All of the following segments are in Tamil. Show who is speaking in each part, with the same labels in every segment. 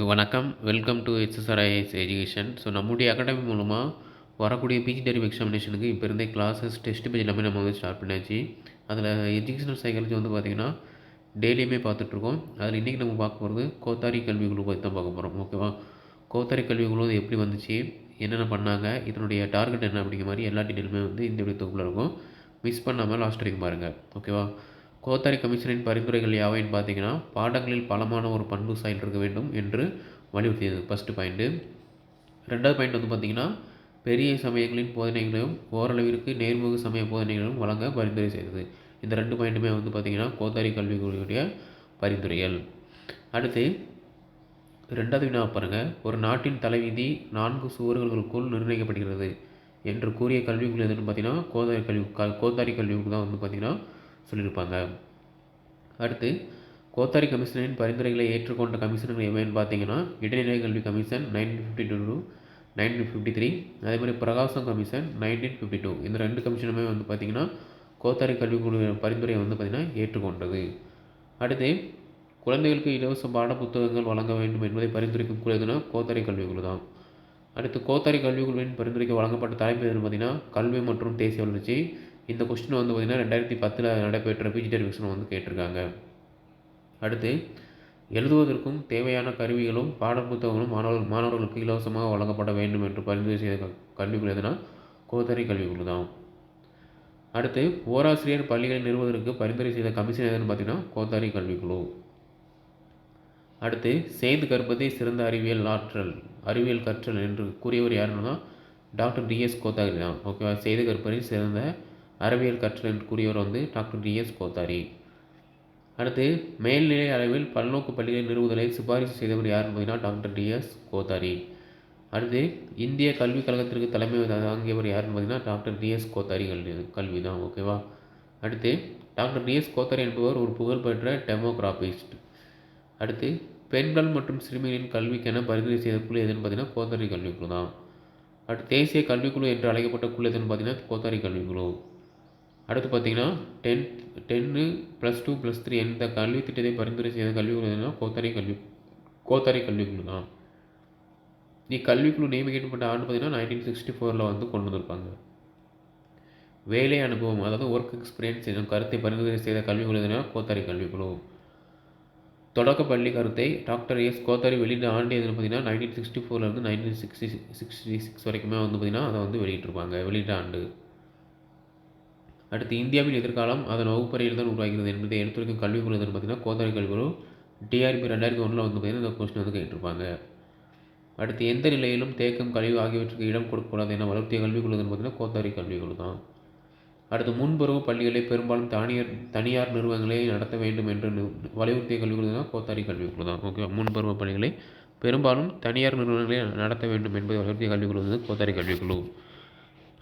Speaker 1: வணக்கம். Welcome to SSRIS education so நம்முடைய அகாடமி மூலமாக வரக்கூடிய பிஜி டெரிவ் எக்ஸாமினேஷனுக்கு இப்போ இருந்தே கிளாஸஸ் டெஸ்ட் பேஜ் எல்லாமே நம்ம வந்து ஸ்டார்ட் பண்ணியாச்சு அதில் எஜுகேஷனல் சைக்காலஜி வந்து பார்த்திங்கன்னா டெய்லியுமே பார்த்துட்ருக்கோம் அதில் இன்றைக்கி நம்ம பார்க்க போகிறது கோத்தாரி கல்வி குழு பற்றி தான் பார்க்க போகிறோம் ஓகேவா கோத்தாரி கல்வி குழு அது எப்படி வந்துச்சு? என்னென்ன பண்ணாங்க? இதனுடைய டார்கெட் என்ன அப்படிங்கிற மாதிரி எல்லா டீட்டெயிலுமே வந்து இந்த வீடியோ தொகுப்பில் இருக்கும். மிஸ் பண்ணாமல் லாஸ்ட் வரைக்கும் பாருங்கள் ஓகேவா கோத்தாரி கமிஷனின் பரிந்துரைகள் யாவைன்னு பார்த்தீங்கன்னா பாடங்களில் பலமான ஒரு பண்பு சாயல் இருக்க வேண்டும் என்று வலியுறுத்தியது. ஃபஸ்ட்டு பாயிண்ட்டு ரெண்டாவது பாயிண்ட் வந்து பார்த்திங்கன்னா பெரிய சமயங்களின் போதனைகளையும் ஓரளவிற்கு நேர்முக சமய போதனைகளையும் வழங்க பரிந்துரை செய்தது. இந்த ரெண்டு பாயிண்ட்டுமே வந்து பார்த்திங்கன்னா கோத்தாரி கல்விக்குழுவுடைய பரிந்துரைகள். அடுத்து ரெண்டாவது வினா பாருங்கள் ஒரு நாட்டின் தலைவிதி நான்கு சுவர்களுக்குள் நிர்ணயிக்கப்படுகிறது என்று கூறிய கல்விக்குழு எதுன்னு பார்த்தீங்கன்னா கோதாரி கல்வி க கோத்தாரி கல்விக்கு தான் வந்து பார்த்திங்கன்னா சொல்லியிருப்பாங்க. அடுத்து கோத்தாரி கமிஷனின் பரிந்துரைகளை ஏற்றுக்கொண்ட கமிஷன்கள் எவைன்னு பார்த்தீங்கன்னா இடைநிலை கல்வி commission nineteen fifty two to nineteen fifty three அதே மாதிரி பிரகாசம் கமிஷன் நைன்டீன் ஃபிஃப்டி டூ. இந்த ரெண்டு கமிஷனுமே வந்து பார்த்திங்கன்னா கோத்தாரி கல்விக்குழு பரிந்துரையை வந்து பார்த்திங்கன்னா ஏற்றுக்கொண்டது. அடுத்து குழந்தைகளுக்கு இலவச பாட புத்தகங்கள் வழங்க வேண்டும் என்பதை பரிந்துரைக்கும் குழு எதுனா கோத்தாரி கல்விக்குழு தான். அடுத்து கோத்தாரி கல்விக்குழுவின் பரிந்துரைக்கு வழங்கப்பட்ட தலைப்பு எதுன்னு பார்த்தீங்கன்னா கல்வி மற்றும் தேசிய வளர்ச்சி இந்த கொஸ்டின் வந்து பார்த்திங்கன்னா ரெண்டாயிரத்தி பத்தில் நடைபெற்ற பிஜி டெரிவிஷன் வந்து கேட்டிருக்காங்க. அடுத்து எழுதுவதற்கும் தேவையான கருவிகளும் பாட புத்தகங்களும் மாணவர்கள் மாணவர்களுக்கு இலவசமாக வழங்கப்பட வேண்டும் என்று பரிந்துரை செய்த கல்விக்குழு எதுனா? கோத்தாரி கல்விக்குழு தான். அடுத்து ஓராசிரியர் பள்ளிகளை நிறுவுவதற்கு பரிந்துரை செய்த கமிஷன் எதுன்னு பார்த்தீங்கன்னா கோத்தாரி கல்விக்குழு. அடுத்து செய்து கற்பதே சிறந்த அறிவியல் ஆற்றல் அறிவியல் கற்றல் என்று கூறியவர் யாருன்னா டாக்டர் டிஎஸ் கோத்தாரி தான். ஓகேவா? செய்து கற்பதை சிறந்த அறிவியல் கற்றல் என்று கூறியவர் வந்து டாக்டர் டிஎஸ் கோத்தாரி. அடுத்து மேல்நிலை அளவில் பல்நோக்கு பள்ளிகளை நிறுவுதலை சிபாரிசு செய்தவர் யார் பார்த்தீங்கன்னா டாக்டர் டிஎஸ் கோத்தாரி. அடுத்து இந்திய கல்விக் கழகத்திற்கு தலைமை தாங்கியவர் யாருன்னு பார்த்தீங்கன்னா டாக்டர் டிஎஸ் கோத்தாரி கல்வி கல்வி தான் ஓகேவா அடுத்து டாக்டர் டிஎஸ் கோத்தாரி என்பவர் ஒரு புகழ்பெற்ற டெமோகிராபிஸ்ட். அடுத்து பெண்கள் மற்றும் சிறுமிகளின் கல்விக்கென பரிந்துரை செய்த குழு எதுன்னு பார்த்தீங்கன்னா கோத்தாரி கல்விக்குழு தான். அடுத்து தேசிய கல்விக்குழு என்று அழைக்கப்பட்ட குழு எதுன்னு பார்த்தீங்கன்னா கோத்தாரி கல்விக்குழு அடுத்து பார்த்தீங்கன்னா tenth ten plus two plus three எந்த கல்வி திட்டத்தை பரிந்துரை செய்த கல்விக்குழு எதுனா கோத்தாரி கல்வி கோத்தாரி கல்விக்குழு தான். இக்கல்விக்குழு நியமிக்கப்பட்ட ஆண்டு பார்த்தீங்கன்னா நைன்டீன் சிக்ஸ்டி ஃபோரில் வந்து கொண்டு வந்திருப்பாங்க. வேலை அனுபவம் அதாவது ஒர்க் எக்ஸ்பீரியன்ஸ் என்னும் கருத்தை பரிந்துரை செய்த கல்விக்குழு எதுனா கோத்தாரி கல்விக்குழு. தொடக்க பள்ளி கருத்தை டாக்டர் எஸ் கோத்தாரி வெளியிட்ட ஆண்டு எதுன்னு பார்த்தீங்கன்னா நைன்டீன் சிக்ஸ்டி ஃபோர்லேருந்து நைன்டீன் சிக்ஸ்டி சிக்ஸ்டி சிக்ஸ் வரைக்குமே வந்து பார்த்திங்கன்னா அதை வந்து வெளியிட்டிருப்பாங்க வெளியிட்ட ஆண்டு. அடுத்து இந்தியாவின் எதிர்காலம் அதன் வகுப்பறையில் தான் உருவாகிறது என்பதை எடுத்துரைக்கும் கல்விக்குழு எதுன்னு பார்த்திங்கன்னா கோத்தாரி கல்விக்குழு டிஆர்பி ரெண்டாயிரத்தி ஒன்றில் வந்து பார்த்திங்கன்னா இந்த கொஸ்டின் வந்து கேட்டிருப்பாங்க. அடுத்து எந்த நிலையிலும் தேக்கம் கழிவு ஆகியவற்றுக்கு இடம் கொடுக்கக்கூடாது என வளர்த்திய கல்விக்குழுதுன்னு பார்த்தீங்கன்னா கோத்தாரி கல்விக்குழு தான். அடுத்து முன்பருவ பள்ளிகளை பெரும்பாலும் தனியார் தனியார் நிறுவனங்களை நடத்த வேண்டும் என்று வலியுறுத்திய கல்விக்குழுனா கோத்தாரி கல்விக்குழு தான். ஓகே முன்பருவ பள்ளிகளை பெரும்பாலும் தனியார் நிறுவனங்களை நடத்த வேண்டும் என்பதை வலியுறுத்திய கல்விக்குழு வந்து கோத்தாரி கல்விக்குழு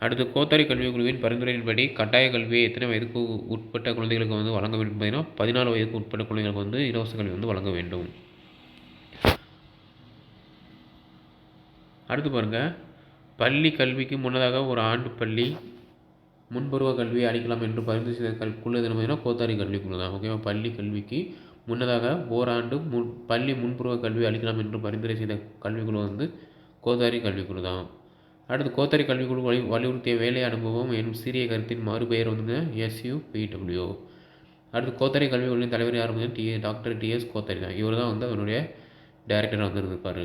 Speaker 1: அடுத்து கோத்தாரி கல்விக்குழுவின் பரிந்துரையின்படி கட்டாய கல்வியை எத்தனை வயதுக்கு உட்பட்ட குழந்தைகளுக்கு வந்து வழங்க வேண்டும் பார்த்தீங்கன்னா பதினாலு வயதுக்கு உட்பட்ட குழந்தைகளுக்கு வந்து இலவச கல்வி வந்து வழங்க வேண்டும். அடுத்து பாருங்கள் பள்ளி கல்விக்கு முன்னதாக ஒரு ஆண்டு பள்ளி முன்பருவ கல்வியை அளிக்கலாம் என்று பரிந்துரை செய்த கல் குழு எதுன்னு பார்த்தீங்கன்னா கோத்தாரி கல்விக்குழு தான். ஓகேவா? பள்ளி கல்விக்கு முன்னதாக ஓராண்டு முன் பள்ளி முன்பருவ கல்வி அளிக்கலாம் என்று பரிந்துரை செய்த கல்விக்குழு வந்து கோத்தாரி கல்விக்குழு தான். அடுத்து கோத்தாரி கல்விக்குழு வலி வலியுறுத்திய வேலை அனுபவம் எனும் சிறிய கருத்தின் மறுபெயர் வந்து எஸ்யூபிடபிள்யூ அடுத்து கோத்தாரி கல்விக்குழுவின் தலைவர் யார் வந்து டி டாக்டர் டிஎஸ் கோத்தரி தான். இவர் தான் வந்து அவருடைய டைரக்டராக வந்திருந்திருப்பார்.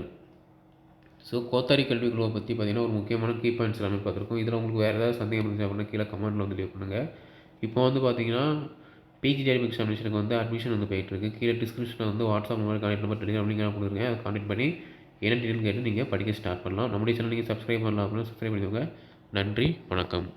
Speaker 1: ஸோ கோத்தாரி கல்விக்குழுவை பற்றி பார்த்தீங்கன்னா ஒரு முக்கியமான கீ பாயிண்ட்ஸ் எல்லாமே பார்த்துருக்கோம். இதில் உங்களுக்கு வேறு ஏதாவது சந்தேகம் இருந்துச்சு அப்படின்னா கீழே கமெண்ட்டில் வந்து லீவ் பண்ணுங்கள் இப்போ வந்து பார்த்தீங்கன்னா பிஜி டெலிபிக் எக்ஸாமினேஷனுக்கு வந்து அட்மிஷன் வந்து போயிட்டுருக்கு கீழே டிஸ்கிரிப்ஷனில் வந்து WhatsApp number contact number Telegram link கொடுத்துருக்கேன். அதை கான்டெக்ட் பண்ணி என்ன டீட்டெயில் கேட்டு நீங்கள் படிக்க ஸ்டார்ட் பண்ணலாம். நம்முடைய சேனல் நீங்கள் சப்ஸ்கிரைப் பண்ணலாம் அப்படின்னா சப்ஸ்கிரைப் பண்ணிக்கோங்க. நன்றி வணக்கம்.